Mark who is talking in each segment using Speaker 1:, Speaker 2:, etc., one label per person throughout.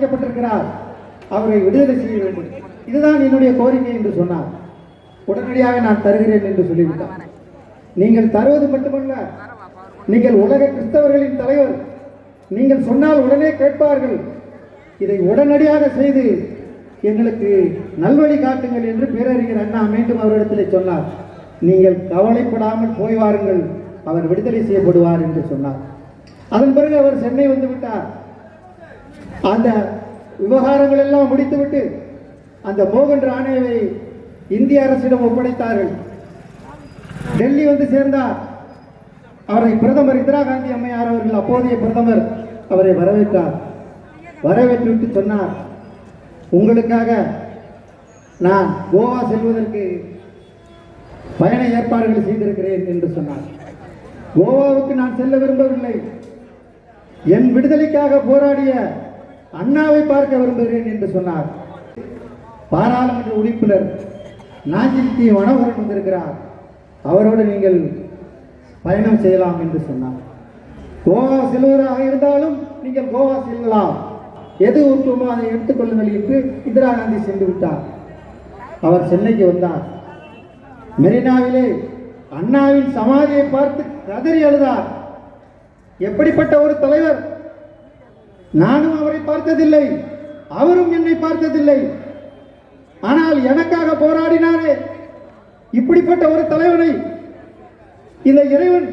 Speaker 1: அடைக்கப்பட்டிருக்கிறார் அவரை விடுதலை செய்ய வேண்டும் இதுதான் என்னுடைய கோரிக்கை என்று சொன்னார். உடனடியாக நான் தருகிறேன் என்று சொல்லிவிட்டார். நீங்கள் தருவது மட்டுமல்ல நீங்கள் உலக கிறிஸ்தவர்களின் தலைவர். நீங்கள் சொன்னால் உடனே கேட்பார்கள். இதை உடனடியாக செய்து எங்களுக்கு நல்வழி காட்டுங்கள் என்று பேரறிஞர் அண்ணா மீண்டும் அவரிடத்தில் சொன்னார். நீங்கள் கவலைப்படாமல் போய் வாருங்கள். அவர் விடுதலை செய்யப்படுவார் என்று சொன்னார். அதன் பிறகு அவர் சென்னை வந்து விட்டார். அந்த விவகாரங்கள் எல்லாம் முடித்துவிட்டு அந்த மோகன் ராணேவை இந்திய அரசிடம் ஒப்படைத்தார்கள். டெல்லி வந்து சேர்ந்தார் அவரை பிரதமர் இந்திரா காந்தி அம்மையார் அவர்கள் அப்போதைய பிரதமர் அவரை வரவேற்றார். வரவேற்றுவிட்டு சொன்னார் உங்களுக்காக நான் கோவா செல்வதற்கு பயண ஏற்பாடுகள் செய்திருக்கிறேன் என்று சொன்னார். கோவாவுக்கு நான் செல்ல விரும்பவில்லை. என் விடுதலைக்காக போராடிய அண்ணாவை பார்க்க விரும்புகிறேன் என்று சொன்னார். பாராளுமன்ற உறுப்பினர் நாஞ்சில் மனோகரன் வந்திருக்கிறார். அவரோடு நீங்கள் பயணம் செய்யலாம் என்று சொன்னார். கோவா செல்வராக இருந்தாலும் நீங்கள் கோவா செல்லலாம். எது உருப்பமோ அதை எடுத்துக்கொள்ளுங்கள் என்று இந்திரா காந்தி சென்று விட்டார். அவர் சென்னைக்கு வந்தார். மெரினாவிலே அண்ணாவின் சமாதியை பார்த்து கதறி அழுதார். எப்படிப்பட்ட ஒரு தலைவர்? நானும் அவரை பார்த்ததில்லை. அவரும் என்னை பார்த்ததில்லை. ஆனால் எனக்காக போராடினாரே. இப்படிப்பட்ட ஒரு தலைவனை இந்த இறைவன்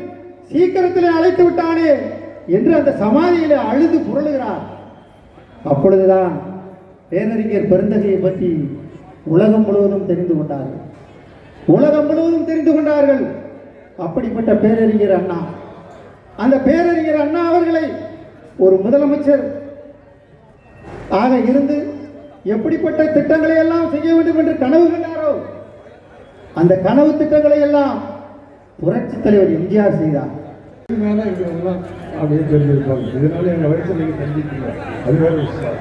Speaker 1: சீக்கிரத்தில் அழைத்து விட்டானே என்று அந்த சமாதியில் அழுது புரளுகிறார் அப்பொழுதுதான் பேரறிஞர் பெருந்தகையை பற்றி உலகம் முழுவதும் தெரிந்து கொண்டார்கள். உலகம் முழுவதும் தெரிந்து கொண்டார்கள். அப்படிப்பட்ட பேரறிஞர் அண்ணா. அந்த பேரறிஞர் அண்ணா அவர்களை ஒரு முதலமைச்சர் ஆக இருந்து எப்படிப்பட்ட திட்டங்களை எல்லாம் செய்ய வேண்டும் என்று கனவு கண்டாரோ? அந்த கனவு திட்டங்களை எல்லாம் புரட்சி தலைவர் எம்ஜிஆர் செய்தார்.
Speaker 2: அப்படின்னு தெரிஞ்சிருப்பாங்க. இதனால எங்க வயசுல நீங்க தெரிஞ்சுக்கீங்க. அது வேற விஷயம்.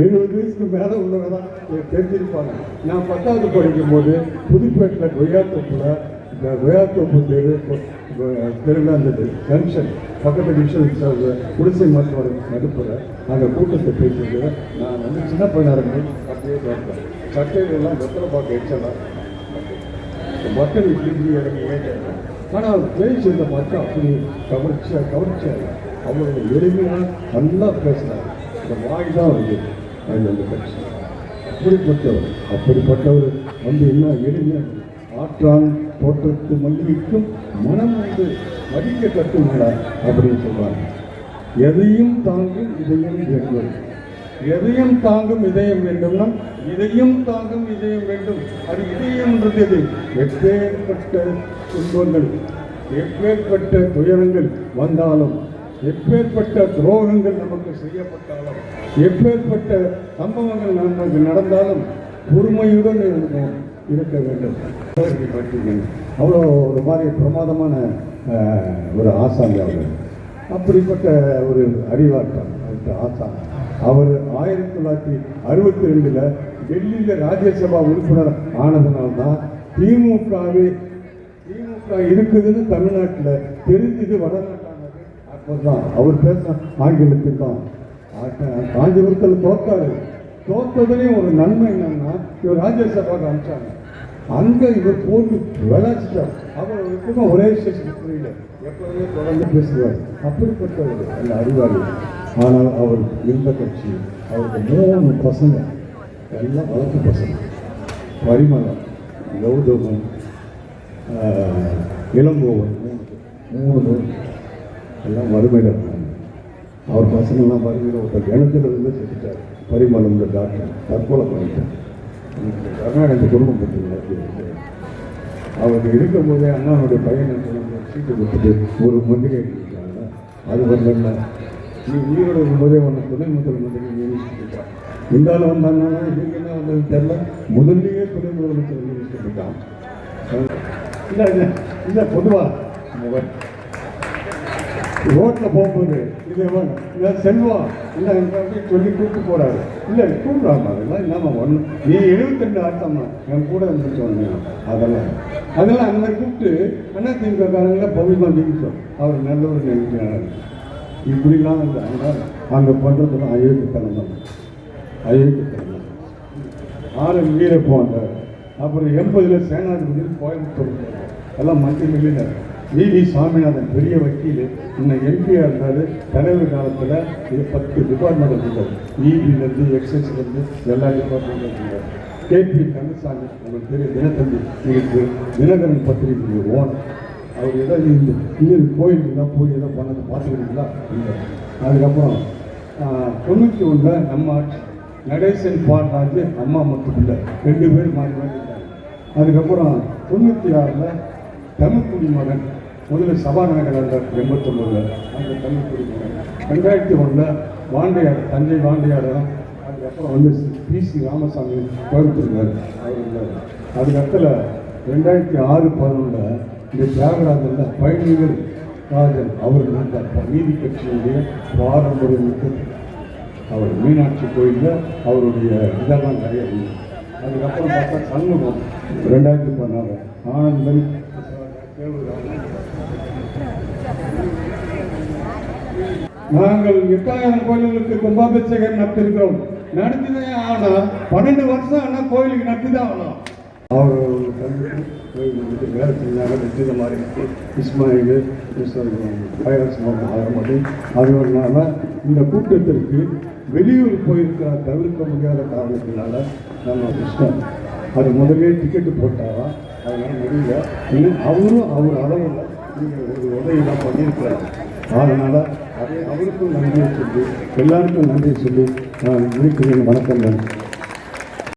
Speaker 2: எழுபது வயசுக்கு மேல உள்ளவங்க தான் தெரிஞ்சிருப்பாங்க. நான் பத்தாவது படிக்கும் போது புதுப்பேட்டில் கொய்யாத்தோப்புல இந்த கொய்யாத்தோப்பு தெரு தெருவில் அந்த ஜங்ஷன் பக்கத்து டிவிஷன் குடிசை மருத்துவர் நடுப்புற அந்த கூட்டத்தை பேசிட்டு நான் வந்து சின்ன பையனாக இருக்கும் அப்படியே பார்ப்பேன் சட்டையிலெல்லாம் வெத்தலை பார்க்க எச்சலாம் மக்கள் இப்படி இப்படி எனக்கு ஆனால் பேசுகிற மக்கள் அப்படி கவர்ச்சியாக கவர்ச்சியாக அவங்களோட எளிமையாக நல்லா பேசுனார் இந்த வாய் தான் வருது அது அந்த கட்சி. அப்படிப்பட்டவர் அப்படிப்பட்டவர் வந்து என்ன எளிமையாக ஆற்றான். தோற்றத்து மல்லிகைக்கும் மனம் வந்து மதிக்க கட்டுங்களா? அப்படின்னு சொல்றாங்க. எதையும் தாங்கும் இதயம் வேண்டும். எதையும் தாங்கும் இதயம் வேண்டும்னா இதையும் தாங்கும் இதயம் வேண்டும். அது இதயம்ன்றது எது? எப்பேற்பட்ட துன்பங்கள் எப்பேற்பட்ட துயரங்கள் வந்தாலும் எப்பேற்பட்ட துரோகங்கள் நமக்கு செய்யப்பட்டாலும் எப்பேற்பட்ட சம்பவங்கள் நமக்கு நடந்தாலும் பொறுமையுடன் இருக்க வேண்டும். அவ்வளோ ஒரு மாதிரி பிரமாதமான ஒரு ஆசாமி அவர். அப்படிப்பட்ட ஒரு அறிவாற்றல் அவருக்கு ஆசா அவர் ஆயிரத்தி தொள்ளாயிரத்தி அறுபத்தி ரெண்டில் டெல்லியில் ராஜ்யசபா உறுப்பினர் ஆனதுனால்தான் திமுகவே திமுக இருக்குதுன்னு தமிழ்நாட்டில் தெரிஞ்சது வடநாட்டானது. அப்போதான் அவர் பேச ஆங்கிலத்தில் தான் காஞ்சிபுரத்தில் தோத்தாரு. தோத்ததுலேயும் ஒரு நன்மை என்னன்னா இவர் ராஜ்யசபாவுக்கு அனுப்பிச்சாங்க அங்கே இவர் போட்டு விளையாச்சிட்டார் அவர் எப்பவுமே ஒரே ஸ்டேஷன் புரியல. எப்பவுமே தொடர்ந்து பேசுவார். அப்படிப்பட்டவர் அந்த அறிவாளி. ஆனால் அவர் இருந்த கட்சி அவருக்கு மூணு பசங்க. எல்லாம் வளர்ப்பு பசங்க. பரிமளம் கௌதமன் இளங்கோவன் மூணு மூணு எல்லாம் வறுமையில் இருந்தாங்க அவர் பசங்கள்லாம் வறுமையில் ஒருத்தர் கிணத்துல இருந்து செத்துட்டார். பரிமளம் டாக்டர் தற்கொலை பண்ணிட்டார். கர்நாடக குடும்பம் பற்றி அவர் இருக்கும்போதே அண்ணாவுடைய பையன் சீட்டு கொடுத்துட்டு ஒரு மந்திரி அடிக்கிறாங்க அது வரல நீ உயிரோடு இருக்கும்போதே உன்னை துணை முதலமைச்சர் நியமிச்சுட்டான் இந்த ஆள் வந்தாங்கன்னா இதுக்கு என்ன வந்தது தெரியல. முதல்லயே துணை முதலமைச்சர் நியமிச்சுட்டான் இல்லை இல்லை இல்லை பொதுவாக ரோட்டில் போகும்போது இது இல்லை செல்வா. இல்லை அப்படி சொல்லி கூப்பிட்டு போறாரு. இல்லை கூப்பிடாம அதெல்லாம் இல்லாமல் ஒன்று நீ எழுபத்தெண்டு ஆட்டம்மா என் கூட இருந்துட்டு வந்தேன் அதெல்லாம் அதெல்லாம் அந்த மாதிரி கூப்பிட்டு அண்ணா திமுக காரங்கள பவிமா நீக்கிட்டோம் அவர் நல்ல ஒரு நினைக்கிறார் இப்படிலாம் இல்லை அங்கே அங்கே பண்ணுறதுலாம் அயோக்கியத்தனம் தான். அயோக்கியத்தனம் ஆறு வீரப்போ அந்த அப்புறம் எண்பதுல சேனாதிபதி கோயம்புத்தூர். எல்லாம் மத்திய மில்லினர் சாமிநாதன் பெரிய வக்கீல். இன்னும் எம்பியாக இருந்தார். தலைவர் காலத்தில் இது பத்து டிபார்ட்மெண்ட் இருந்தார் இபிலேருந்து எக்ஸைஸ்லேருந்து எல்லா டிபார்ட்மெண்ட்டும் இருந்தார் கேபி கந்தசாமி உங்களுக்கு பெரிய தினத்தந்தி. உங்களுக்கு தினகரன் பத்திரிகை ஓனர். அவர் ஏதாவது இந்த இன்னொரு கோயிலுக்குலாம் போய் ஏதோ பண்ணது பார்த்துக்கிறீங்களா? இல்லை. அதுக்கப்புறம் தொண்ணூற்றி ஒன்றில் நம்ம நடேசன் பாட்ராஜ் அம்மா மட்டும் இல்லை. ரெண்டு பேர் மாறி மாறி இருந்தாங்க அதுக்கப்புறம் தொண்ணூற்றி ஆறில் தமிழ் குடிமகன் முதல்ல சபாநாயகர் இருந்தார் எண்பத்தொம்பதில் அந்த தமிழ் குடிமகன் ரெண்டாயிரத்தி ஒன்றில் வாண்டையார் தஞ்சை வாண்டையார் அதுக்கப்புறம் வந்து பி சி ராமசாமி கோயம்புத்தூர் அவர் இருந்தார். அதுக்கப்புறம் ரெண்டாயிரத்தி ஆறு பதினொன்றில் இந்த தியாகராஜனில் பயணிகள் ராஜன் அவர் இருந்தார் நீதி கட்சியினுடைய பாரம்பரிய அவர் மீனாட்சி கோயிலில் அவருடைய இதெல்லாம் நிறைய அதுக்கப்புறம் பார்த்தா சண்முகம் ரெண்டாயிரத்தி பதினாறு. ஆனந்தன். நாங்கள் எட்டாயிரம் கோயில்களுக்கு கும்பாபிஷேகம் நடத்திருக்கிறோம். நடத்திதான் ஆனால் பன்னெண்டு வருஷம் ஆனால் கோயிலுக்கு நடத்தி தான் ஆகணும். அவர் வேலை செஞ்சாங்க நிச்சயத மாதிரி இஸ்மாயில் வைரஸ் ஆரம்பி அதனால இந்த கூட்டத்திற்கு வெளியூர் போயிருக்கிற தவிர்க்க முடியாத காரணத்தினால நம்ம இஷ்டம் அது முதலே டிக்கெட்டு போட்டாராம் அதனால முடியல அவரும் அவர் அளவில் நீங்கள் ஒரு உதவியெல்லாம் பண்ணியிருக்கிறார் அதனால் அதே அவருக்கும் நன்றியை சொல்லி எல்லாருக்கும் நன்றியை சொல்லி நான் இருக்கிறேன் வணக்கம் நன்றி